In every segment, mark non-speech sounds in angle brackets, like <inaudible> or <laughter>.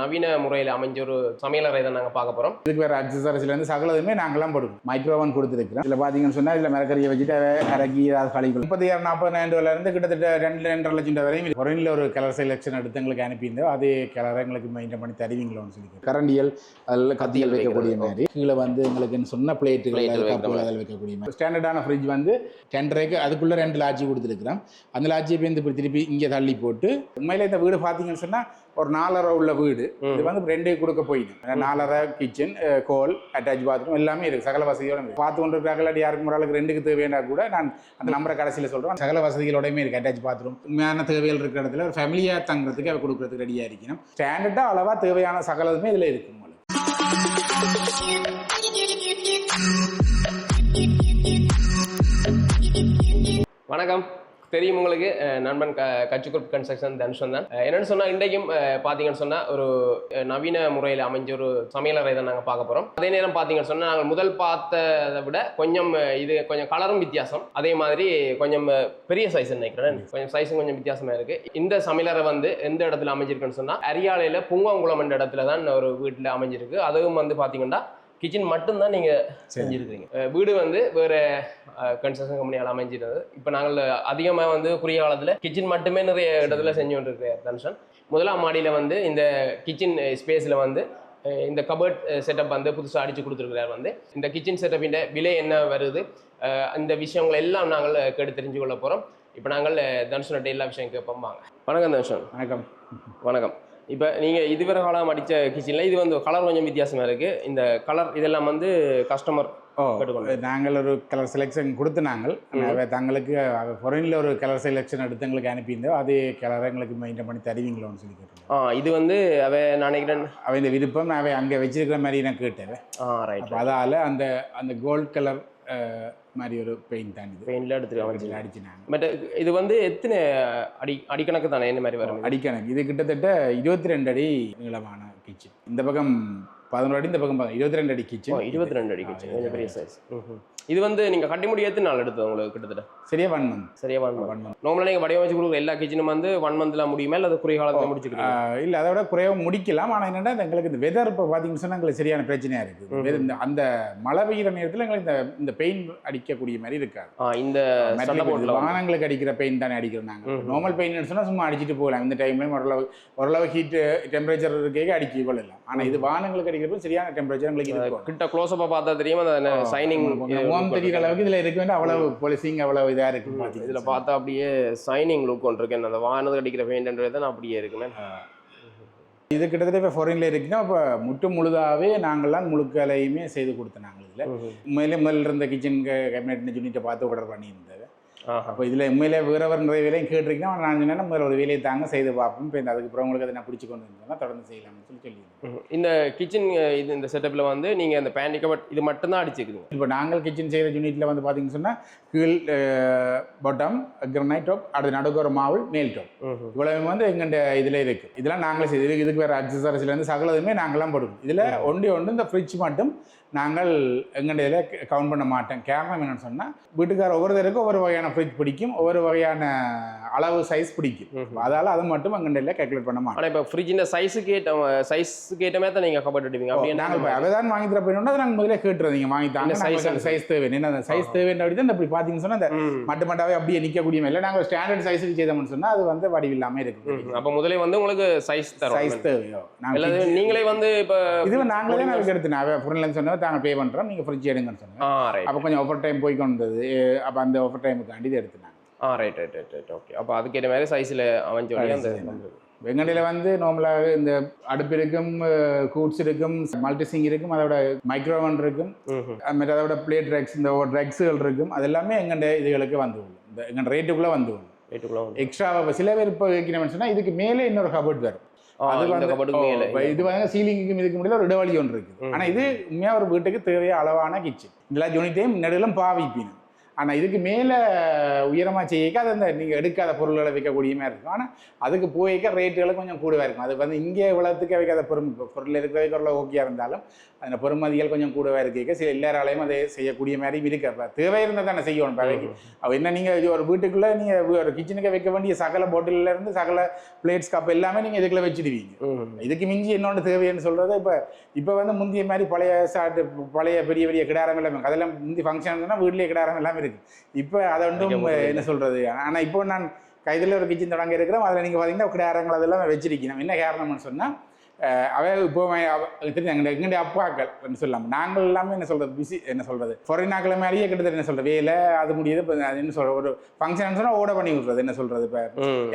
நவீன முறையில் அமைஞ்ச ஒரு சமையலறை தான் நாங்கள் பார்க்க போகிறோம் இதுக்கு வேறு அக்சசரிஸ்லேருந்து சகலதுமே நாங்களாம் போடுவோம். மைக்ரோவன் கொடுத்துருக்கிறோம். இதில் பார்த்தீங்கன்னு சொன்னால் இதில் மிளகறியை வச்சுட்டு இறக்கி ஏதாவது கழிவு முப்பத்தாயிரம் நாற்பதாயிரம் ரூபாயிலேருந்து கிட்டத்தட்ட ரெண்டு ரெண்டரை லட்சம் வரையும் பொருளில் ஒரு கலர் செலெக்ஷன் எடுத்து எங்களுக்கு அனுப்பியிருந்தோம். அதே கலரை எங்களுக்கு மெயின்டைன் பண்ணி தருவீங்களோன்னு சொல்லி கரண்டியல் அதில் கத்தியல் வைக்கக்கூடிய மாதிரி. கீழே வந்து எங்களுக்கு சொன்ன பிளேட்டுகள் கப்புகள் அதில் வைக்கக்கூடிய மாதிரி. ஸ்டாண்டர்டான ஃப்ரிட்ஜ் வந்து டென்டரைக்கு அதுக்குள்ளே ரெண்டு லாட்சி கொடுத்துருக்குறோம். அந்த லாட்சியை போய் இந்த திருப்பி இங்கே தள்ளி போட்டு உண்மையில இந்த வீடு பார்த்தீங்கன்னு சொன்னால் ஒரு நாலரை உள்ள வீடு. இது வந்து ரெண்டே கொடுக்க போயிடும் நாலரை கிச்சன் கோல் அட்டாச் பாத்ரூம் எல்லாமே இருக்கு. சகல வசதியோட இருக்கு. பார்த்து கொண்டு இருக்கிறார்கள் யாருக்கும் ஒரு ஆளுக்கு ரெண்டுக்கு தேவையான கூட நான் அந்த நம்பரை கடைசியில் சொல்கிறேன் சகல வசதிகளோடையுமே இருக்கு. அட்டாச் பாத்ரூம் உண்மையான தேவைகள் இருக்கிற இடத்துல ஒரு ஃபேமிலியாக தங்குறதுக்கு அவ கொடுக்குறதுக்கு ரெடியாக இருக்கணும். ஸ்டாண்டர்டாக அளவாக தேவையான சகலதுமே இதில் இருக்கு வணக்கம். தெரியும் உங்களுக்கு. நண்பன் க கச்சுக்குட் கன்ஸ்ட்ரக்ஷன் தனுஷன் தான். என்னன்னு சொன்னால் இன்றைக்கும் பார்த்தீங்கன்னு சொன்னால் ஒரு நவீன முறையில் அமைஞ்ச ஒரு சமையலறை தான் நாங்கள் பார்க்க போகிறோம் அதே நேரம் பார்த்தீங்கன்னு சொன்னால் நாங்கள் முதல் பார்த்ததை விட கொஞ்சம் இது கொஞ்சம் கலரும் வித்தியாசம். அதே மாதிரி கொஞ்சம் பெரிய சைஸ் நினைக்கிறேன். கொஞ்சம் சைஸும் கொஞ்சம் வித்தியாசமாக இருக்குது இந்த சமையலறை வந்து எந்த இடத்துல அமைஞ்சிருக்குன்னு சொன்னால் அரியாலையில் புங்கங்குளம் என்ற இடத்துல தான் ஒரு வீட்டில் அமைஞ்சிருக்கு. அதுவும் வந்து பார்த்தீங்கன்னா கிச்சன் மட்டும்தான் நீங்கள் செஞ்சுருக்கீங்க அஹ் வீடு வந்து வேறு கன்ஸ்ட்ரக்ஷன் கம்பெனியால் அமைஞ்சிருந்தது இப்போ நாங்கள் அதிகமாக வந்து குறுகிய காலத்தில் கிச்சன் மட்டுமே நிறைய இடத்துல செஞ்சு கொண்டிருக்கிற தனுஷன். முதலாம் மாடியில் வந்து இந்த கிச்சன் ஸ்பேஸில் வந்து இந்த கபர்ட் செட்டப் வந்து புதுசாக அடித்து கொடுத்துருக்கிறார் வந்து. இந்த கிச்சன் செட்டப்பின் விலை என்ன வருது? இந்த விஷயங்கள் எல்லாம் நாங்கள் கேட்டு தெரிஞ்சு கொள்ள போகிறோம் இப்போ நாங்கள் தனுஷன்கிட்ட எல்லா விஷயம் கேட்போம் வாங்க. வணக்கம் தனுஷன். வணக்கம். வணக்கம். இப்போ நீங்கள் இதுவரை காலம் அடித்த கிச்சனில் இது வந்து கலர் கொஞ்சம் வித்தியாசமாக இருக்குது இந்த கலர் இதெல்லாம் வந்து கஸ்டமர் ஓ. நாங்கள் ஒரு கலர் செலெக்ஷன் கொடுத்து நாங்கள் தங்களுக்கு ஃபொரினில் ஒரு கலர் செலெக்ஷன் எடுத்து எங்களுக்கு அனுப்பியிருந்தோம். அதே கலரை எங்களுக்கு மெயின்டைன் பண்ணி தருவீங்களோன்னு சொல்லி கேட்டேன் ஆ இது வந்து அவ நான் நினைக்கிறேன் அவன் இந்த விருப்பம் அவை அங்கே வச்சிருக்கிற மாதிரி நான் கேட்டேன். ஆ ரைட் அதால் அந்த அந்த கோல்ட் கலர் மாதிரி ஒரு பெயிண்ட் தான் இது. பெயிண்டில் எடுத்துட்டு அமைச்சு அடிச்சினாங்க பட் இது வந்து எத்தனை அடி அடிக்கணக்கு தானே? என்ன மாதிரி வரும்? அடிக்கணக்கு. இது கிட்டத்தட்ட இருபத்தி ரெண்டு அடி நீளமான கிச்சன் இந்த பக்கம் பதினோரு அடி இந்த பக்கம் இருபத்தி ரெண்டு அடி கிச்சன் இருபத்தி ரெண்டு அடி கிச்சன் பெரிய சைஸ் இது வந்து நீங்கள் கட்டி முடி நாள் எடுத்தது உங்களுக்கு கிட்டத்தட்ட? சரியா ஒன் மந்த் சரியா ஒன் மந்த் ஒன் மந்த் நார்மலாக நீங்கள் வடிவமைச்சு கொடுக்குற எல்லா கிச்சனும் வந்து ஒன் மந்த்தில் முடியுமா? இல்லை குறுகிய காலத்தில் முடிச்சுக்கிறீங்க இல்லை அதை விட குறைவாக முடிக்கலாம். ஆனால் என்னென்னா எங்களுக்கு இந்த வெதர் இப்போ பார்த்தீங்கன்னு சொன்னால் எங்களுக்கு சரியான பிரச்சனையாக இருக்குது இந்த அந்த மழை பெய்கிற நேரத்தில் எங்களுக்கு இந்த இந்த பெயின் அடிக்கக்கூடிய மாதிரி இருக்காது. இந்த வாகனங்களுக்கு அடிக்கிற பெயின் தானே அடிக்கிறோம் நாங்கள் நார்மல் பெயின் சொன்னால் சும்மா அடிச்சுட்டு போகலாம். இந்த டைம்லேயும் ஓரளவு ஓரளவு ஹீட் டெம்பரேச்சர் இருக்கே அடிச்சு கொள்ளலாம். ஆனால் இது வாகனங்களுக்கு அடிக்கிறப்போ சரியான டெம்பரேச்சர் எங்களுக்கு கிட்ட க்ளோஸ்அப்பாக பார்த்தா தெரியும்? அந்த சைனிங் முகம் தெரிகிற அளவுக்கு இதில் இருக்க வேண்டிய அவ்வளவு பொலிசிங் அவ்வளவு இதாக இருக்கு. இதில் பார்த்தா அப்படியே சைனிங் லுக் ஒன்று இருக்கு. அந்த வாகனத்துக்கு அடிக்கிற பெயிண்ட்ன்றது தான் அப்படியே இருக்குமே இது கிட்டத்தட்ட இப்போ ஃபாரின்ல இருக்குன்னா இப்போ முற்று முழுதாவே நாங்கள்லாம் முழுக்கலையுமே செய்து கொடுத்தோம் நாங்கள் இதில். உண்மையிலே முதல்ல இருந்த கிச்சன் கேபினெட் யூனிட்டை பார்த்து ஆர்டர் பண்ணியிருந்தது. அப்போ இதில் உண்மையிலே வேறவர் நிறைய வேலையும் கேட்டிருக்கீங்கன்னா நான் சொன்னேன்னா முதல்ல ஒரு வேலையை தாங்க செய்து பார்ப்போம். இப்போ இந்த அதுக்கப்புறம் உங்களுக்கு அதை நான் பிடிச்சி கொண்டு வந்தோம்னா தொடர்ந்து செய்யலாம்னு சொல்லி ம்ஹும். இந்த கிச்சன் இது இந்த செட்டப்பில் வந்து நீங்கள் இந்த பேண்டிக் கபட் இது மட்டும் தான் அடிச்சுக்குதுங்க இப்போ நாங்கள் கிச்சன் செய்கிற யூனிட்டில் வந்து பார்த்தீங்கன்னு சொன்னால் கீழ் பாட்டம் கிரனைட் டாப் அடுத்து நடுக்கு ஒரு மாவுள் மேல் டாப். இவ்வளவு வந்து எங்கள்கிட்ட இதில் இருக்குது இதெல்லாம் நாங்களே செய்து இதுக்கு- இதுக்கு வேறு அக்சசரிஸ்லேருந்து சகலதுமே நாங்களாம் போடுவோம் இதில் ஒன்றே ஒன்று இந்த ஃப்ரிட்ஜ் மட்டும் நாங்கள் எங்கள்கிட்ட இதில் கவுண்ட் பண்ண மாட்டோம் காரணம் என்னன்னு சொன்னால் வீட்டுக்கார ஒவ்வொருத்தருக்கும் ஒவ்வொரு வகையான ஃப்ரிட்ஜ் பிடிக்கும். ஒவ்வொரு வகையான அளவு சைஸ் பிடிக்கும். அதால் அது மட்டும் எங்கள்கிட்ட கேல்குலேட் பண்ண மாட்டோம். ஆனால் இப்போ ஃப்ரிட்ஜின் சைஸுக்கு ஏற்ற சைஸுக்கு ஏற்ற மாதிரி தான் நீங்கள் கபட் அடிப்பீங்க அப்படியே நாங்கள் இப்போ அவதான் வாங்கி தர போயிடணும் அதை நாங்கள் முதல்ல கேட்டுறோம் நீங்கள் வாங்கி தாங்க சைஸ் சைஸ் தேவை என்ன? அந்த சைஸ் தேவைன்ற அப்படி தான் இப்படி பார்த்தீங்கன்னு சொன்னால் அந்த. மட்டு மட்டாவே அப்படியே நிற்கக்கூடிய இல்லை நாங்கள் ஸ்டாண்டர்ட் சைஸுக்கு செய்தோம்னு சொன்னால் அது வந்து வடிவில்லாமல் இருக்குது அப்போ முதலே வந்து உங்களுக்கு சைஸ் தரும் சைஸ் தேவையோ? நாங்கள் நீங்களே வந்து இப்போ இது நாங்களே தான் அதுக்கு எடுத்து நான் ஃபுரிலேருந்து சொன்னது தாங்க பே பண்ணுறோம் நீங்கள் ஃப்ரிட்ஜ் எடுங்கன்னு ரைட் அப்போ கொஞ்சம் ஓவர் டைம் போய் கொண்டு வந்தது அப்போ அந்த ஓவர் டைமுக்காண்டி இது எடுத்துனாங்க ஆ right right right right okay அப்போ அதுக்கேற்ற மாதிரி சைஸில் அமைஞ்ச அந்த வெங்கடையில் வந்து நார்மலாக இந்த அடுப்பு இருக்கும் கூட்ஸ் இருக்கும் மல்டிசிங் இருக்கும் அதோட மைக்ரோவன் இருக்கும். மற்ற அதோட பிளேட் ட்ரக்ஸ் இந்த ட்ரக்ஸுகள் இருக்கும். அது எல்லாமே எங்கள்ட இதுகளுக்கு வந்து இந்த எங்கள் ரேட்டுக்குள்ளே வந்து எக்ஸ்ட்ரா சில பேர் இப்போ வைக்கணும்னு சொன்னால் இதுக்கு மேலே இன்னொரு கபோர்ட் வரும் இது வந்து சீலிங்குக்கும் இதுக்கு முடியல ஒரு இடவழி ஒன்று இருக்குது ஆனால் இது உண்மையாக ஒரு வீட்டுக்கு தேவைய அளவான கிச்சன் எல்லா யூனிட்டையும் நடுவிலும் பாவிப்பினும் ஆனால் இதுக்கு மேலே உயரமாக செய்யக்க அது அந்த நீங்கள் எடுக்காத பொருள்களை வைக்கக்கூடிய மாதிரி இருக்கும். ஆனால் அதுக்கு போய்க்க ரேட்டுகளும் கொஞ்சம் கூடவா இருக்கும். அது வந்து இங்கே இவ்வளோத்துக்கு வைக்காத பொருள் பொருள் இருக்கிற ஓகேயா இருந்தாலும் அந்த பொறுமதிகள் கொஞ்சம் கூடவா இருக்க சில எல்லாராலையும் அதை செய்யக்கூடிய மாதிரி இருக்கு. அப்போ தேவை இருந்தால் தானே செய்யணும் இப்போ அவ என்ன நீங்கள் ஒரு வீட்டுக்குள்ளே நீங்கள் ஒரு கிச்சனுக்கு வைக்க வேண்டிய சகல இருந்து சகல பிளேட்ஸ் கப் எல்லாமே நீங்கள் இதுக்குள்ள வச்சிடுவீங்க. இதுக்கு மிஞ்சி என்னோட தேவைன்னு சொல்றது இப்போ இப்போ வந்து முந்திய மாதிரி பழைய சாட்டு பழைய பெரிய பெரிய கிடாரம் எல்லாமே அதெல்லாம் முந்தி ஃபங்க்ஷன் வீட்லயே கிடாரம் எல்லாமே இருக்கு. இப்போ அதை முடியல. என்ன சொல்றது? ஆனால் இப்போ நான் கைதில் ஒரு கிச்சன் தொடங்க இருக்கிறோம் அதில் நீங்கள் பார்த்தீங்கன்னா கிடாரங்கள் அதெல்லாம் வச்சிருக்கணும் என்ன காரணம்னு சொன்னால் அவ இப்போ தெரியும் எங்களுடைய எங்களுடைய அப்பாக்கள் என்று சொல்லலாம் நாங்கள் எல்லாமே என்ன சொல்றது? பிஸி என்ன சொல்றது? ஃபொரினாக்களை மேலேயே கிட்டத்தட்ட என்ன சொல்றது? வேலை அது முடியுது இப்போ அது என்ன சொல்ற ஒரு ஃபங்க்ஷன் சொன்னால் ஓட பண்ணி விட்றது என்ன சொல்றது? இப்போ.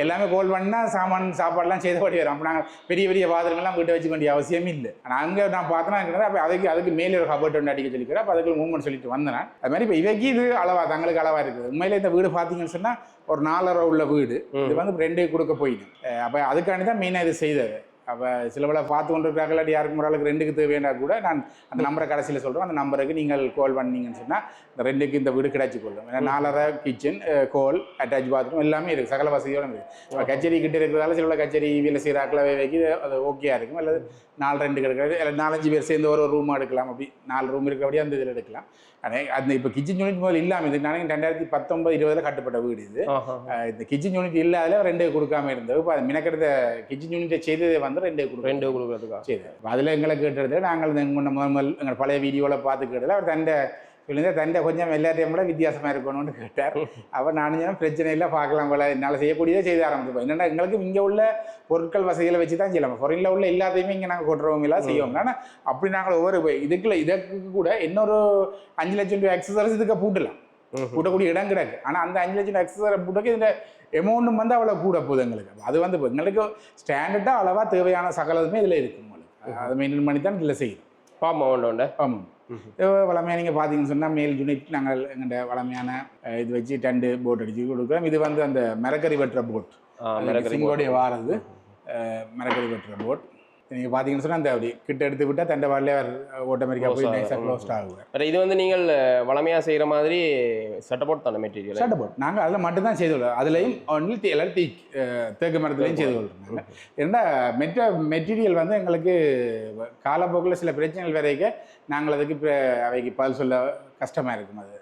எல்லாமே கோல் பண்ணா சாமான் சாப்பாடுலாம் செய்தபடி வரும். அப்போ நாங்கள் பெரிய பெரிய பாத்திரங்கள்லாம் வீட்டை வச்சுக்க வேண்டிய அவசியம் இல்லை. ஆனால் அங்கே நான் இருக்கிறது அப்போ அதுக்கு அதுக்கு மேலே ஒரு கபோர்ட் ஒன்று அடிக்க சொல்லிக்கிறேன். அப்போ அதுக்கு மூவ்மெண்ட் சொல்லிட்டு வந்தேன். அது மாதிரி இப்போ இவைக்கு இது அளவா தங்களுக்கு அளவா இருக்குது. உண்மையிலே இந்த வீடு பார்த்தீங்கன்னு சொன்னால் ஒரு நாலரை உள்ள வீடு. இது வந்து ரெண்டு கொடுக்க போயிடும். அப்போ அதுக்காண்டி தான் மெயினாக இது செய்தது. அப்போ சில வேளை பார்த்து கொண்டு இருக்கிறார்கள் யாருக்கு ஒரு ஆளுக்கு ரெண்டுக்கு தேவையான கூட நான் அந்த நம்பரை கடைசியில் சொல்கிறோம் அந்த நம்பருக்கு நீங்கள் கால் பண்ணீங்கன்னு சொன்னால் இந்த ரெண்டுக்கு இந்த வீடு கிடைச்சி கொள்ளும். ஏன்னா நாலரை கிச்சன் கோல் அட்டாச் பாத்ரூம் எல்லாமே இருக்குது சகல வசதியோட இருக்குது இப்போ கச்சேரி கிட்ட இருக்கிறதால சில வேளை கச்சேரி வீல சீராக்கில் வைக்கி அது ஓகேயா இருக்கும். அல்லது நாலு ரெண்டு கிடக்கிறது இல்லை நாலஞ்சு பேர் சேர்ந்து ஒரு ரூம் எடுக்கலாம். அப்படி நாலு ரூம் இருக்கிறபடியே அந்த இதில் எடுக்கலாம். ஆனால் அந்த இப்போ கிச்சன் யூனிட் முதல் இல்லாமல் இது நான் ரெண்டாயிரத்தி பத்தொன்பது இருபதில் கட்டப்பட்ட வீடு இது. இந்த கிச்சன் யூனிட் இல்லாத ரெண்டு கொடுக்காம இருந்தது. இப்போ அது மினக்கெடுத்த கிச்சன் யூனிட்டை செய்ததை வந்து ரெண்டு கொடுக்கும் ரெண்டு கொடுக்கறதுக்கா? சரி அதில் எங்களை கேட்டது நாங்கள் முன்ன முதல் முதல் எங்கள் பழைய வீடியோவில் பார்த்து கேட்டதில் அவர் தண்டை சொல்லியிருந்தா தண்டை கொஞ்சம் எல்லாத்தையும் கூட வித்தியாசமாக இருக்கணும்னு கேட்டார். அவர் நான் சொன்னேன், பிரச்சனை இல்லை பார்க்கலாம் போல. என்னால் செய்யக்கூடியதே செய்து ஆரம்பிப்போம் என்னென்னா எங்களுக்கு இங்கே உள்ள பொருட்கள் வசதிகளை வச்சு தான் செய்யலாம். ஃபாரினில் உள்ள எல்லாத்தையுமே இங்கே நாங்கள் கொட்டுறவங்க எல்லாம் செய்வோம். ஆனால் அப்படி நாங்கள் ஒவ்வொரு இதுக்குள்ள இதுக்கு கூட இன்னொரு அஞ்சு லட்சம் ரூபாய் எக்ஸசைஸ் இதுக்கு பூட்டலாம். கூட்டக்கூடிய இடம் கிடக்கு. ஆனால் அந்த அஞ்சு லட்சம் எக்ஸசைஸ் பூட்டக்கு இந்த எமௌண்ட்டும் வந்து அவ்வளோ கூட போகுது எங்களுக்கு. அது வந்து இப்போ எங்களுக்கு ஸ்டாண்டர்டாக அளவாக தேவையான சகலதுமே இதில் இருக்கு உங்களுக்கு. அதை மெயின்டைன் பண்ணி தான் இதில் செய்யும் உண்டு உண்டு ஆமாம். வளமையாக நீங்கள் பார்த்தீங்கன்னு சொன்னால் மேல் யூனிட் நாங்கள் எங்கள்கிட்ட வளமையான இது வச்சு டண்டு போட் அடிச்சு கொடுக்குறோம். இது வந்து அந்த மரக்கறி வெட்டுற போட் சிங்கோடைய வாரது. மரக்கறி வெட்டுற போட் நீங்கள் பார்த்தீங்கன்னு சொன்னால் அந்த அப்படி கிட்ட எடுத்து விட்டால் தண்டை வாரிலே ஓட்டோமேட்டிக்காக போய் நைஸாக. க்ளோஸ்ட் வேற இது வந்து நீங்கள் வளமையா செய்யற மாதிரி சட்டை போட்டு தானே மெட்டீரியல் ஷர்ட் போட் நாங்கள் அதில் மட்டும்தான் செய்து கொள்வோம் அதுலேயும் ஒன்லி எல்லாரும் தீ தேக்கு மரத்துலையும் செய்து கொள்கிறோம் ஏன்னா மெட்ட மெட்டீரியல் வந்து எங்களுக்கு காலப்போக்கில் சில பிரச்சனைகள் வரைக்க நாங்கள் அதுக்கு இப்ப அவைக்கு பதில் சொல்ல கஷ்டமாக இருக்கும் அது.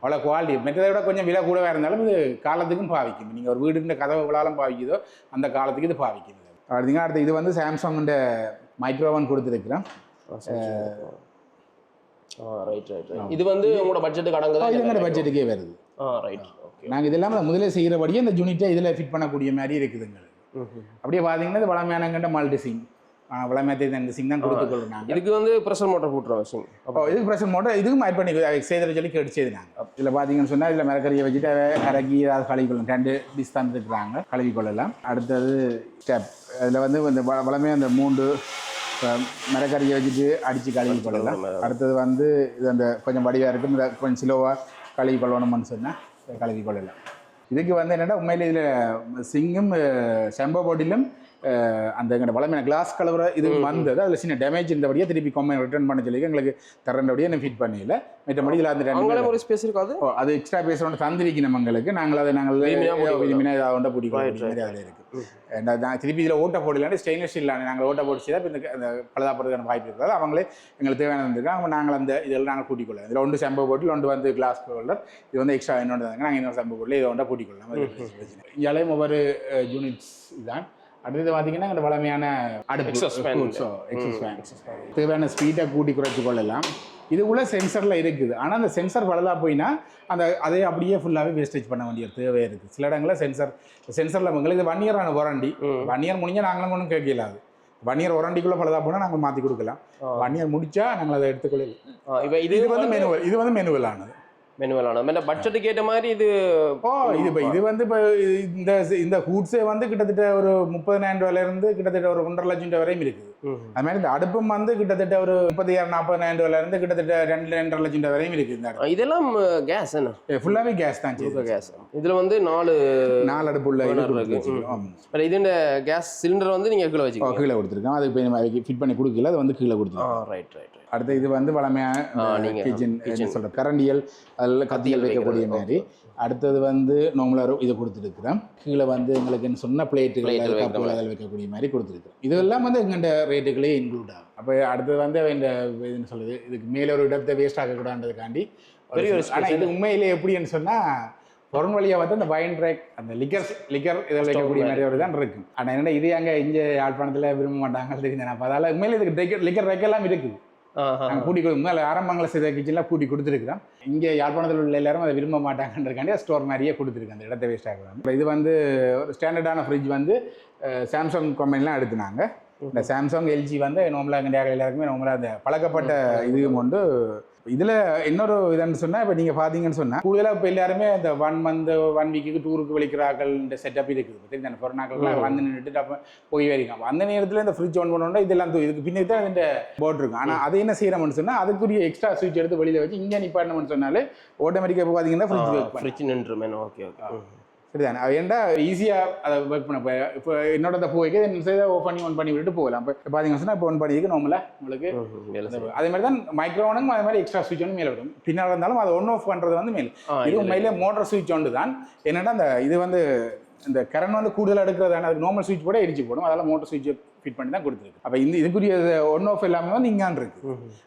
அவ்வளோ குவாலிட்டி மெட்டதை விட கொஞ்சம் விலை கூடவே இருந்தாலும் இது காலத்துக்கும் பாவிக்கும். நீங்கள் ஒரு வீடுன்ற கதவு விழாலும் பாவிக்குதோ அந்த காலத்துக்கு இது பாவிக்கும் அடுத்தீங்க அடுத்து இது வந்து சாம்சங் மைக்ரோவன் கொடுத்துருக்குறோம் ரைட் ரைட் ரைட் இது வந்து உங்களோட பட்ஜெட்டுக்கு அடங்குதா? இது எங்களோட பட்ஜெட்டுக்கே வருது. ஆ ரைட் ஓகே நாங்கள் இது இல்லாமல் முதல்ல செய்கிறபடியே இந்த யூனிட்டை இதில் ஃபிட் பண்ணக்கூடிய மாதிரி இருக்குதுங்க. அப்படியே பார்த்தீங்கன்னா இது வளமையானங்கிட்ட மல்டி சிங் வளமையத்தை இந்த சிங் தான் கொடுத்துக்கொள்ளும் நாங்கள். இதுக்கு வந்து ப்ரெஷர் மோட்டர் போட்டுற விஷயம் அப்போ இதுக்கு பிரச்சனை மோட்டர் இதுக்கும் ஆட் பண்ணி செய்திட சொல்லி கேட்டு செய்து நாங்கள் இதில் பார்த்தீங்கன்னு சொன்னால் இதில் மிளகறியை வச்சுட்டு இறக்கி ஏதாவது கழுவி கொள்ளலாம் ரெண்டு டிஷ் தந்துருக்குறாங்க கழுவி கொள்ளலாம் அடுத்தது ஸ்டெப் அதில் வந்து இந்த வளமே அந்த மூன்று மிளகறியை வச்சுட்டு அடித்து கழுவி கொள்ளலாம் அடுத்தது வந்து இது அந்த கொஞ்சம் வடிவாக இருக்கும் இதை கொஞ்சம் சிலோவாக கழுவி கொள்ளணும்னு சொன்னால் கழுவி கொள்ளலாம் இதுக்கு வந்து என்னென்னா உண்மையில் இதில் சிங்கும் செம்போ போட்டிலும் அந்த எங்களோட வளமையான கிளாஸ் கலவர இது வந்தது. அதில் சின்ன டேமேஜ் இருந்தபடியே திருப்பி கொம்மை ரிட்டர்ன் பண்ண சொல்லி எங்களுக்கு தரண்டபடியே நான் ஃபிட் பண்ணியில. மற்றபடி இதில் அந்த ஒரு ஸ்பேஸ் இருக்காது அது? எக்ஸ்ட்ரா பேஸ் ஒன்று தந்திருக்கணும் எங்களுக்கு. நாங்கள் அதை நாங்கள் விரும்பினா போட்டுக்கலாம். விரும்பினா இதை ஒன்றை பிடிக்கும் அதில் இருக்குது நான் திருப்பி இதில் ஓட்ட போடலான்னு ஸ்டெயின்லெஸ் ஸ்டீல் நாங்கள் ஓட்ட போட்டு செய்தால் இந்த அந்த பழுதாப்படுறதுக்கான வாய்ப்பு இருக்காது. அவங்களே எங்களுக்கு தேவையான இருந்திருக்காங்க நாங்கள் அந்த இதெல்லாம் நாங்கள் கூட்டிக்கொள்ளலாம் இதில் ஒன்று செம்பு போட்டில் ஒன்று வந்து கிளாஸ் ஹோல்டர் இது வந்து எக்ஸ்ட்ரா இன்னொன்று நாங்கள் இன்னொரு செம்பு போட்டில் இதை ஒன்றா கூட்டிக்கொள்ளலாம். இங்கேயும் ஒவ்வொரு யூனிட்ஸ் இதுதான். அடுத்தது பார்த்தீங்கன்னா இந்த வளமையான அடுப்பு. தேவையான ஸ்பீடை கூட்டி குறைச்சி கொள்ளலாம். இதுக்குள்ள சென்சரில் இருக்குது. ஆனால் அந்த சென்சர் பழுதா போயினா அந்த அதை அப்படியே ஃபுல்லாகவே வேஸ்டேஜ் பண்ண வேண்டிய தேவை இருக்குது சில இடங்களில் சென்சர் சென்சரில் எங்களுக்கு ஒன் இயரான வாரண்டி ஒன் இயர் முடிஞ்சால் நாங்களும் ஒன்றும் கேட்கல அது ஒன் இயர் வாரண்டிக்குள்ளே பழுதா போனால் நாங்கள் மாற்றி கொடுக்கலாம். ஒன் இயர் முடிச்சா நாங்கள் அதை எடுத்துக்கொள்ளலாம். இது இது வந்து மெனுவல் இது வந்து மெனுவல் ஆனது. மெனுவலான இந்த பட்ஜெட்டுக்கு ஏற்ற மாதிரி இது ஓ இது இப்போ இது வந்து இப்போ இந்த இந்த ஹூட்ஸே வந்து கிட்டத்தட்ட ஒரு முப்பதினாயிரம் ரூபாயிலேருந்து கிட்டத்தட்ட ஒரு ஒன்றரை லட்சம் ரூபாய் வரையும் இருக்குது அது மாதிரி இந்த அடுப்பும் வந்து கிட்டத்தட்ட ஒரு முப்பத்தாயிரம் நாற்பதாயிரம் ரூபாயிலேருந்து கிட்டத்தட்ட ரெண்டு ரெண்டரை லட்சம் ரூபாய் வரையும் இந்த அடுப்பு. இதெல்லாம் கேஸ் என்ன ஃபுல்லாகவே கேஸ் தான் செய்யுது. கேஸ் இதுல வந்து நாலு நாலு Burner கொடுத்து இருக்கு. வச்சிருக்கோம். ஆமா. வேற இது இந்த கேஸ் சிலிண்டர் வந்து நீங்க கீழே வச்சுக்கோங்க கீழே கொடுத்துருக்கோம். அதுக்கு இப்போ நம்ம ஃபிட் பண்ணி கொடுக்கல. அது வந்து கீழே கொடுத்துருக்கோம். ரைட் ரைட் அடுத்து இது வந்து வளமையான கிச்சன் சொல்ற கரண்டியல் அதில் கத்தியல் வைக்கக்கூடிய. மாதிரி. அடுத்தது வந்து நார்மலாக இது கொடுத்துருக்குறோம் கீழே வந்து எங்களுக்கு சொன்ன பிளேட்டுகள் கப்புகள் அதில் வைக்கக்கூடிய மாதிரி கொடுத்துருக்குறோம் இதெல்லாம் வந்து எங்கள்கிட்ட ரேட்டுகளே இன்க்ளூட் ஆகும். அப்போ அடுத்தது வந்து இந்த என்ன சொல்றது இதுக்கு மேலே ஒரு இடத்தை வேஸ்ட் ஆகக்கூடாதுன்றதுக்காண்டி ஒரு ஆனால் இது உண்மையிலே எப்படின்னு சொன்னால் பொருள் வழியாக வந்து அந்த வைன் ட்ராக் அந்த லிக்கர் லிக்கர் இதில் வைக்கக்கூடிய மாதிரி. ஒரு தான் இருக்கும். ஆனால் என்னடா இது அங்கே இங்கே யாழ்ப்பாணத்தில் விரும்ப மாட்டாங்க தெரியுது அப்போ அதால் உண்மையிலே இதுக்கு லிக்கர் லிக்கர் ரேக் எல்லாம் இருக்குது. நாங்கள் பூட்டி கொடு மேலே ஆரம்பங்களில் செய்த கிச்சன்லாம் பூட்டி கொடுத்துருக்குறோம். இங்கே யாழ்ப்பாணத்தில் உள்ள எல்லாரும் அதை விரும்ப மாட்டாங்கன்றக்காண்டி ஸ்டோர் மாதிரியே கொடுத்துருக்கு அந்த இடத்த வேஸ்ட் ஆகலாம் இது வந்து ஒரு ஸ்டாண்டர்டான ஃப்ரிட்ஜ் வந்து சாம்சங் கம்பெனிலாம் எடுத்துனாங்க. இந்த சாம்சங் எல்ஜி வந்து நார்மலாக எங்கள் எல்லாருக்குமே நார்மலாக அந்த பழக்கப்பட்ட இதுவும் கொண்டு இதில் இன்னொரு இதுன்னு சொன்னால் இப்போ நீங்கள் பார்த்தீங்கன்னு சொன்னால் கூடுதலாக இப்போ எல்லாருமே இந்த ஒன் மந்த் ஒன் வீக்குக்கு டூருக்கு வலிக்கிறார்கள் இந்த செட்டப் இருக்குது தெரியுது அந்த கொரோனாக்கள்லாம் வந்து நின்றுட்டு அப்போ போய் வரைக்கும். அந்த நேரத்தில் இந்த ஃப்ரிட்ஜ் ஒன் பண்ணோன்னா இதெல்லாம் இதுக்கு பின்னாடி தான் இந்த போர்ட் இருக்கும். ஆனால் அதை என்ன செய்யறோம்னு சொன்னால் அதுக்குரிய எக்ஸ்ட்ரா சுவிட்ச் எடுத்து வெளியில் வச்சு இங்கே நிப்பாட்டணும்னு சொன்னாலே ஆட்டோமேட்டிக்காக பார்த்தீங்கன்னா ஃப்ரிட்ஜ் ஃப்ரிட்ஜ் நின்றுமேனு ஓகே ஓகே. சரிதானே அது ஏன்டா ஈஸியாக அதை ஒர்க் பண்ண போய் இப்போ என்னோட போய் வைக்க என்ன செய்ய ஓ பண்ணி ஒன் பண்ணி விட்டுட்டு போகலாம். இப்போ பார்த்தீங்கன்னு சொன்னால் இப்போ ஒன் பண்ணிக்கு நார்மலாக உங்களுக்கு. அதே மாதிரி தான் மைக்ரோவனும் அதே மாதிரி எக்ஸ்ட்ரா சுவிட்ச் ஒன்று மேலே வரும். பின்னால் இருந்தாலும் அதை ஒன் ஆஃப் பண்ணுறது வந்து மேல். இது உண்மையிலே மோட்டர் சுவிட்ச் ஒன்று தான். என்னன்னா அந்த இது வந்து இந்த கரண்ட் வந்து கூடுதலாக எடுக்கிறதான அது நார்மல் சுவிட்ச் கூட இடிச்சு போடும். அதெல்லாம் மோட்டர் சுவிட்ச் ஃபிட் பண்ணி தான் கொடுத்துருக்கு. அப்போ இந்த இதுக்குரிய ஒன் ஆஃப் எல்லாமே வந்து இங்கான் இருக்கு.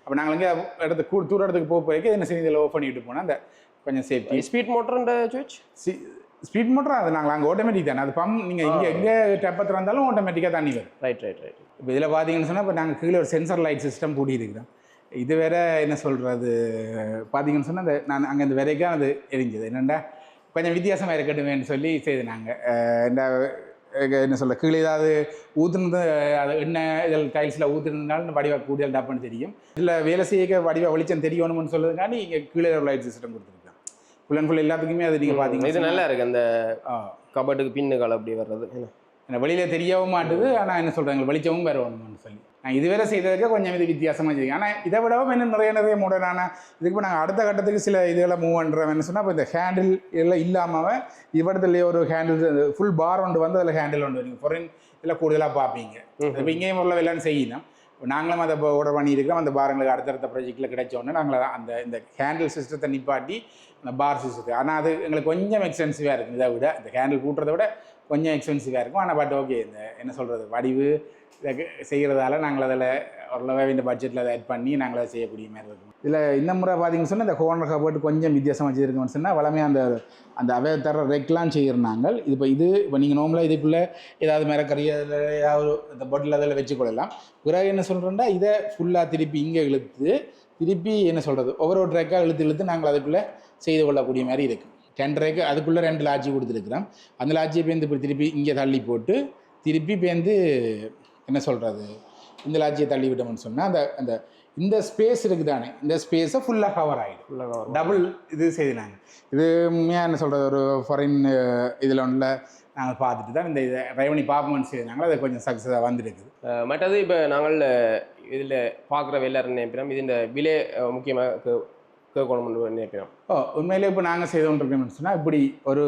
அப்போ நாங்கள் இங்கே இடத்து கூ தூர இடத்துக்கு போக போய்க்கு என்ன செய்ய இதில் ஆஃப் பண்ணிட்டு போனால் அந்த கொஞ்சம் சேஃப்டி ஸ்பீட் மோட்டர்ன்ற சுவிட்ச் ஸ்பீட் மோட்டர்? அது நாங்கள் அங்கே ஆட்டோமேட்டிக் தானே. அது பம்ப் நீங்கள் இங்கே எங்கே டெப்பத்தில் இருந்தாலும் ஆட்டோமேட்டிக்காக தண்ணி வரும். ரைட் ரைட் ரைட் இப்போ இதில் பார்த்தீங்கன்னு சொன்னால் இப்போ நாங்கள் கீழே ஒரு சென்சர் லைட் சிஸ்டம் பூட்டி இருக்கிறோம். இது வேற என்ன சொல்கிறது பார்த்தீங்கன்னு சொன்னால் அந்த நான் அங்கே இந்த வரைக்கும் அது எரிஞ்சது. என்னென்னா கொஞ்சம் வித்தியாசமாக இருக்கட்டுமேன்னு சொல்லி செய்து நாங்கள் இந்த என்ன சொல்ல கீழே ஏதாவது ஊற்றுனது அது எண்ணெய் இதில் டைல்ஸில் ஊற்றுனதுனால வடிவா கூடுதல் டப்புன்னு தெரியும். இதில் வேலை செய்ய வடிவா வெளிச்சம் தெரியணும்னு சொல்லுறதுக்காண்டி இங்கே கீழே ஒரு லைட் சிஸ்டம் கொடுத்துருக்கோம் ஃபுல் அண்ட் ஃபுல் எல்லாத்துக்குமே அது நீங்கள் பார்த்தீங்கன்னா இது நல்லா இருக்கு அந்த கபட்டுக்கு பின்னுகள் அப்படி வர்றது? எனக்கு வெளியில் தெரியவும் மாட்டுது ஆனால் என்ன சொல்கிறாங்க வெளிச்சமும் வரணும்னு சொல்லி. நான் இதுவரை செய்ததுக்கு கொஞ்சம் இது வித்தியாசமாக செய்யும் ஆனால் இதை விடவும் இன்னும் நிறைய நிறைய மாடர்னான இதுக்கு இப்போ நாங்கள் அடுத்த கட்டத்துக்கு சில இதுகளை மூவ் பண்ணுறோம் என்ன சொன்னால் இப்போ இந்த ஹேண்டில் எல்லாம் இல்லாமல் இவ்விடத்துலேயே ஒரு ஹேண்டில் ஃபுல் பார் ஒன்று வந்து அதில் ஹேண்டில் ஒன்று நீங்கள் ஃபாரின் இதில் கூடுதலாக பார்ப்பீங்க. இப்போ இங்கேயும் உள்ள எல்லாம் செய்யணும். நாங்களும் அதை ஆர்டர் பண்ணியிருக்கிறோம். அந்த பார் எங்களுக்கு அடுத்தடுத்த ப்ராஜெக்ட்டில் கிடைச்ச உடனே நாங்கள் அந்த இந்த ஹேண்டில் சிஸ்டத்தை நிப்பாட்டி அந்த பார் சிஸ்டத்தை ஆனால் அது எங்களுக்கு கொஞ்சம் எக்ஸ்பென்சிவாக இருக்குது இதை விட இந்த ஹேண்டில் கூட்டுறதை விட கொஞ்சம் எக்ஸ்பென்சிவாக இருக்கும். ஆனால் பட் ஓகே இந்த என்ன சொல்கிறது வடிவு இதை செய்கிறதால நாங்கள் அதில் ஓரளவு இந்த பட்ஜெட்டில் அதை ஆட் பண்ணி நாங்கள் அதை செய்யக்கூடிய மாதிரி இருக்கும். இதில் இந்த முறை பார்த்தீங்கன்னு சொன்னால் இந்த ஹோனர் கபோர்ட் கொஞ்சம் வித்தியாசமாக வச்சுருக்கோம்னு சொன்னால் வளமையாக அந்த அந்த அவை தர ரெக்லாம் செய்கிறாங்க இது இப்போ இது இப்போ நீங்கள் நார்மலாக இதுக்குள்ளே ஏதாவது மரக்கறி அதில் ஏதாவது இந்த பொட்டில் அதில் வச்சுக்கொள்ளலாம் பிறகு என்ன சொல்கிறோன்னா இதை ஃபுல்லாக திருப்பி இங்கே இழுத்து திருப்பி என்ன சொல்கிறது ஒவ்வொரு ஒரு ட்ரெக்காக இழுத்து இழுத்து நாங்கள் அதுக்குள்ளே செய்து கொள்ளக்கூடிய மாதிரி இருக்குது டென் ட்ரெக்கு அதுக்குள்ளே ரெண்டு லாட்ஜி கொடுத்துருக்குறோம் அந்த லாட்ஜியை பேருந்து இப்படி திருப்பி இங்கே தள்ளி போட்டு திருப்பி பேருந்து என்ன சொல்கிறது இந்த லாட்ஜியை தள்ளி விட்டோம்னு சொன்னால் அந்த அந்த இந்த ஸ்பேஸ் இருக்குதானே? இந்த ஸ்பேஸை ஃபுல்லாக கவர் ஆகிடும். டபுள் இது செய்தாங்க இது உண்மையாக என்ன சொல்கிறது ஒரு ஃபாரின் இதில் ஒன்றில் நாங்கள் பார்த்துட்டு தான் இந்த இதை பண்ணி பார்ப்போம்னு செய்தாங்க அது கொஞ்சம் சக்ஸஸாக வந்துருக்குது. மற்றது இப்போ நாங்கள் இதில் பார்க்குற எல்லாரும் நினைப்பினோம் இது இந்த விலை முக்கியமாக கே- கேட்கணும்னு நினைப்பினோம் ஓ உண்மையிலே இப்போ நாங்கள் செய்து கொண்டிருக்கோம்னு சொன்னால் இப்படி ஒரு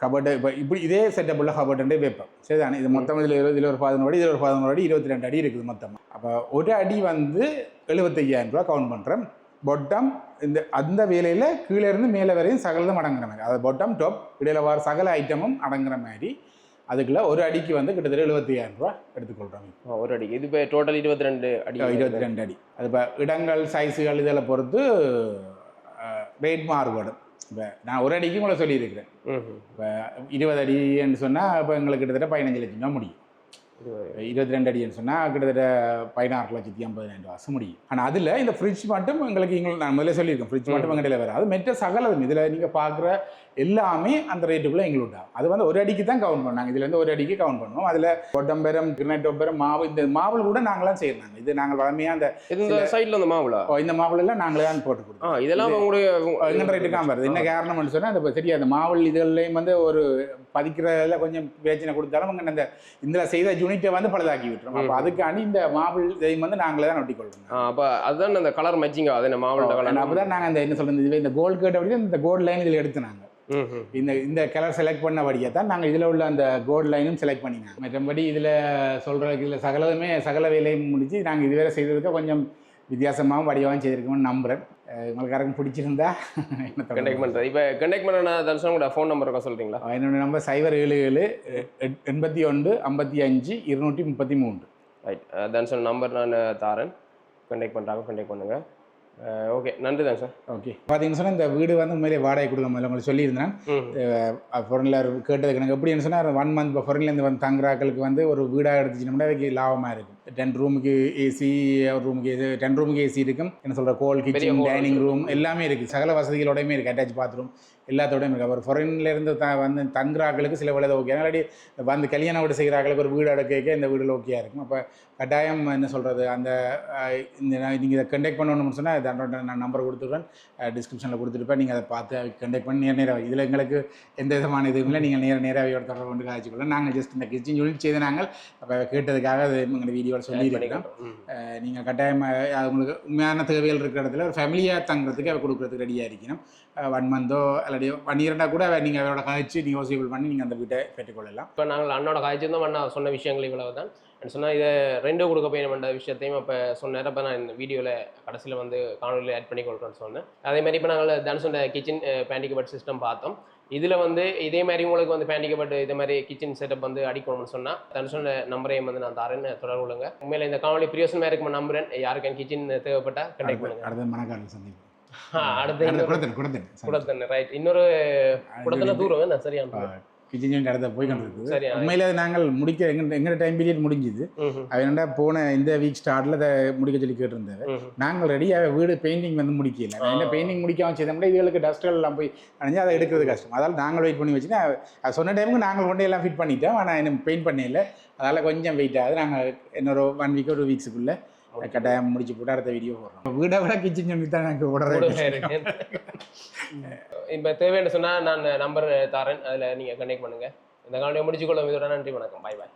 கபட்டு இப்போ இப்படி இதே செட்டப் உள்ள கபட்டுன்றே வைப்போம். சரிதானே? இது மொத்தம் இதில் இருபது இதில் ஒரு பதினோரு அடி இதில் ஒரு பதினோரு அடி இருபத்தி ரெண்டு அடி இருக்குது மொத்தமாக அப்போ ஒரு அடி வந்து எழுபத்தையாயிரம் ரூபா கவுண்ட் பண்ணுறேன் பொட்டம் இந்த அந்த வேலையில் கீழே இருந்து மேலே வரையும் சகலதும் அடங்குற மாதிரி. அதாவது பொட்டம் டாப் இடையில வர சகல ஐட்டமும் அடங்குற மாதிரி. அதுக்குள்ள ஒரு அடிக்கு வந்து கிட்டத்தட்ட எழுபத்தையாயிரம் ரூபா எடுத்துக்கொள்கிறோம் அஹ், ஒரு அடி. இது இப்போ டோட்டல் இருபத்தி ரெண்டு அடி. இருபத்தி ரெண்டு அடி. அது இப்போ இடங்கள் சைஸுகள் இதெல்லாம் பொறுத்து ரேட் மாறுபடும் இப்போ நான் ஒரு அடிக்கு உங்களை சொல்லியிருக்கிறேன். இப்போ இருபது அடின்னு சொன்னால் இப்போ எங்களுக்கு கிட்டத்தட்ட பதினஞ்சு லட்சம் தான் முடியும். இருபத்தி ரெண்டு அடின்னு சொன்னால் கிட்டத்தட்ட பதினாறு லட்சத்தி ஐம்பதாயிரம் ரூபா முடியும். ஆனால் அதில் இந்த ஃப்ரிட்ஜ் மட்டும் எங்களுக்கு எங்களுக்கு நான் முதல்ல சொல்லியிருக்கேன். ஃப்ரிட்ஜ் மட்டும் எங்கள்கிட்ட வராது மெட்ட சகலதும் இதில் நீங்கள் பார்க்குற எல்லாமே அந்த ரேட்டுக்குள்ளே எங்களுக்கு ஆகும் அது வந்து ஒரு அடிக்கு தான் கவுண்ட் பண்ணாங்க இதுல இருந்து ஒரு அடிக்கு கவுண்ட் பண்ணுவோம். அதில் ஒட்டம்பெரம் கிரினட்டோம்பெரம் மாவு இந்த மாவுள் கூட நாங்களாம் செய்யறாங்க. இது நாங்கள் வளமையாக அந்த இந்த சைடில் அந்த மாவுளா ஓ, இந்த மாவுள் எல்லாம் நாங்களே தான் போட்டு கொடுத்தோம் இதெல்லாம் உங்களுடைய எங்க ரேட்டுக்காக வருது? என்ன காரணம்னு சொன்னால் அந்த சரி அந்த மாவல் இதுகள்லையும் வந்து ஒரு பதிக்கிறதுல கொஞ்சம் பிரச்சனை கொடுத்தாலும் அவங்க அந்த இந்த செய்த யூனிட்டை வந்து பழுதாக்கி விட்டுரும். அப்போ அதுக்காண்டி இந்த மாவல் இதையும் வந்து நாங்களே தான் ஒட்டி கொள்றோம். ஆ அப்போ அதுதான் அந்த கலர் மேட்சிங் ஆகுது இந்த கலர் அப்போ தான் நாங்கள் அந்த என்ன சொல்றது இதுவே இந்த கோல்டு கேட் அப்படி இந்த கோல்டு லைன் இதில் எடுத்துனாங்க ம் இந்த இந்த கலர் செலக்ட் பண்ணபடியே தான் நாங்கள் இதில் உள்ள அந்த கோல்டு லைனும் செலக்ட் பண்ணினாங்க மற்றபடி இதில் சொல்கிறதுக்கு இதில் சகலதுமே சகல வேலையும் முடிச்சு நாங்கள் இதுவரை செய்ததுக்கு கொஞ்சம் வித்தியாசமாகவும் வடிவாகவும் செய்திருக்கோம்னு நம்புகிறேன் உங்களுக்கு யாருக்கும் பிடிச்சிருந்தா <laughs> என்ன கண்டெக்ட் பண்ணுறது இப்போ கண்டெக்ட் பண்ண தனுஷன் கூட ஃபோன் நம்பர் இருக்கா சொல்கிறீங்களா என்னோட நம்பர் சைபர் ஏழு ஏழு எண்பத்தி ஒன்று ஐம்பத்தி அஞ்சு இருநூற்றி முப்பத்தி மூன்று. ரைட் தனுஷன் நம்பர் நான் தாரேன். கண்டெக்ட் பண்ணுறாங்க கண்டெக்ட் பண்ணுங்கள் ஓகே நன்றி தனுஷன் ஓகே பார்த்தீங்கன்னு சொன்னால் இந்த வீடு வந்து உண்மையிலே வாடகை கொடுக்க முடியல உங்களுக்கு சொல்லியிருந்தேன். ஃபாரினில் கேட்டதுக்கு எனக்கு எப்படின்னு சொன்னால் ஒன் மந்த் இப்போ ஃபாரின்லேருந்து வந்து தங்குறாக்களுக்கு வந்து ஒரு வீடாக எடுத்துச்சுன்னா அதுக்கு லாபமாக இருக்கும். டென் ரூமுக்கு ஏசி ஒரு ரூமுக்கு ஏசி டென் ரூமுக்கு ஏசி இருக்கும். என்ன சொல்கிற கோல் கிச்சன் டைனிங் ரூம் எல்லாமே இருக்குது சகல வசதிகளோடையுமே இருக்குது அட்டாச் பாத்ரூம் எல்லாத்தோடையும் இருக்குது அவர் ஃபாரின்லேருந்து த வந்து தங்குறாக்களுக்கு சில வேலை ஓகே அதனாடி வந்து கல்யாணம் வீடு செய்கிறாக்களுக்கு ஒரு வீடு எடுக்க இந்த வீடு ஓகேயா இருக்கும். அப்போ கட்டாயம் என்ன சொல்கிறது அந்த இந்த நீங்கள் இதை கண்டெக்ட் பண்ணணும்னு சொன்னால் அதோட நான் நம்பர் கொடுத்துருவேன் டிஸ்கிரிப்ஷனில் கொடுத்துருப்பேன் நீங்கள் அதை பார்த்து கண்டெக்ட் பண்ணி நேர் நேராக இதில் எங்களுக்கு எந்த விதமான இதுவும் இல்லை. நீங்கள் நேர நேராக தொடர்பு கொண்டு காய்ச்சிக்கொள்ள நாங்கள் ஜஸ்ட் இந்த கிச்சன் யூனிட் செய்து நாங்கள் அப்போ கேட்டதுக்காக அது எங்களை வீடியோவில் சொல்லியிருக்கிறோம் நீங்கள் கட்டாயமாக உங்களுக்கு உண்மையான தேவைகள் இருக்கிற இடத்துல ஒரு ஃபேமிலியாக தங்குறதுக்கு அவ கொடுக்குறதுக்கு ரெடியாக இருக்கணும். ஒன் மந்தோ இல்லாட்டி பன்னிரெண்டா கூட நீங்கள் அவரோட காய்ச்சி நியோசிபிள் பண்ணி நீங்கள் அந்த வீட்டை பெற்றுக்கொள்ளலாம். இப்போ நாங்கள் அண்ணோட காய்ச்சிருந்தோம் அண்ணா சொன்ன விஷயங்கள் இவ்வளவு தான் சொன்னால் இதை ரெண்டு கொடுக்க போயிடும்ன்ற விஷயத்தையும் இப்போ சொன்னேன் இப்போ நான் இந்த வீடியோவில் கடைசியில் வந்து காணொலியில் ஆட் பண்ணி கொள்கிறேன்னு சொன்னேன். அதே மாதிரி இப்போ நாங்கள் தனுஷோட கிச்சன் பேண்டிகபட் சிஸ்டம் பார்த்தோம். இதில் வந்து இதே மாதிரி உங்களுக்கு வந்து பேண்டிகபட் இதே மாதிரி கிச்சன் செட்டப் வந்து அடிக்கணும்னு சொன்னால் தனுஷோட நம்பரையும் வந்து நான் தரேன்னு தொடர்பு கொள்ளுங்க. உண்மையில இந்த காணொலி பிரியோசனமாக இருக்கும் நம்புறேன். யாருக்கும் கிச்சன் தேவைப்பட்டால் கண்டெக்ட் பண்ணுங்க. அடுத்த மணக்காடு சந்திப்பு <laughs> குடத்தன் குடத்தன் ரைட் இன்னொரு குடத்தண்ண தூரம் சரியான கிச்சன் அடுத்த போய் கொண்டிருக்குது. சரி உண்மையில நாங்கள் முடிக்க எங்க எங்களோட டைம் பீரியட் முடிஞ்சுது. அது என்னடா போன இந்த வீக் ஸ்டார்ட்ல அதை முடிக்க சொல்லி கேட்டிருந்தேன் ம் நாங்கள் ரெடியாக வீடு பெயிண்டிங் வந்து முடிக்கல. என்ன பெயிண்டிங் முடிக்காம செய்தோம்னா இதுகளுக்கு டஸ்ட்கள் எல்லாம் போய் அணிஞ்சு அதை எடுக்கிறது கஷ்டம். அதால் நாங்கள் வெயிட் பண்ணி வச்சுன்னா அது சொன்ன டைமுக்கு நாங்கள் கொண்டு எல்லாம் ஃபிட் பண்ணிட்டோம். ஆனால் இன்னும் பெயிண்ட் பண்ணல அதால் கொஞ்சம் வெயிட் ஆகுது. நாங்கள் இன்னொரு ஒன் வீக் ஒரு வீக்ஸுக்குள்ளே கட்டாயம் முடிச்சு போட்டு அடுத்த வீடியோ போடுறோம். வீடை விட கிச்சன் சொல்லி தான் எனக்கு. விடுறேன் இப்போ தேவைன்னு சொன்னால் நான் நம்பர் தரேன். அதில் நீங்கள் கனெக்ட் பண்ணுங்கள் இந்த காலையை முடிச்சுக்கொள்ளும் இதோட நன்றி வணக்கம். பாய் பாய்.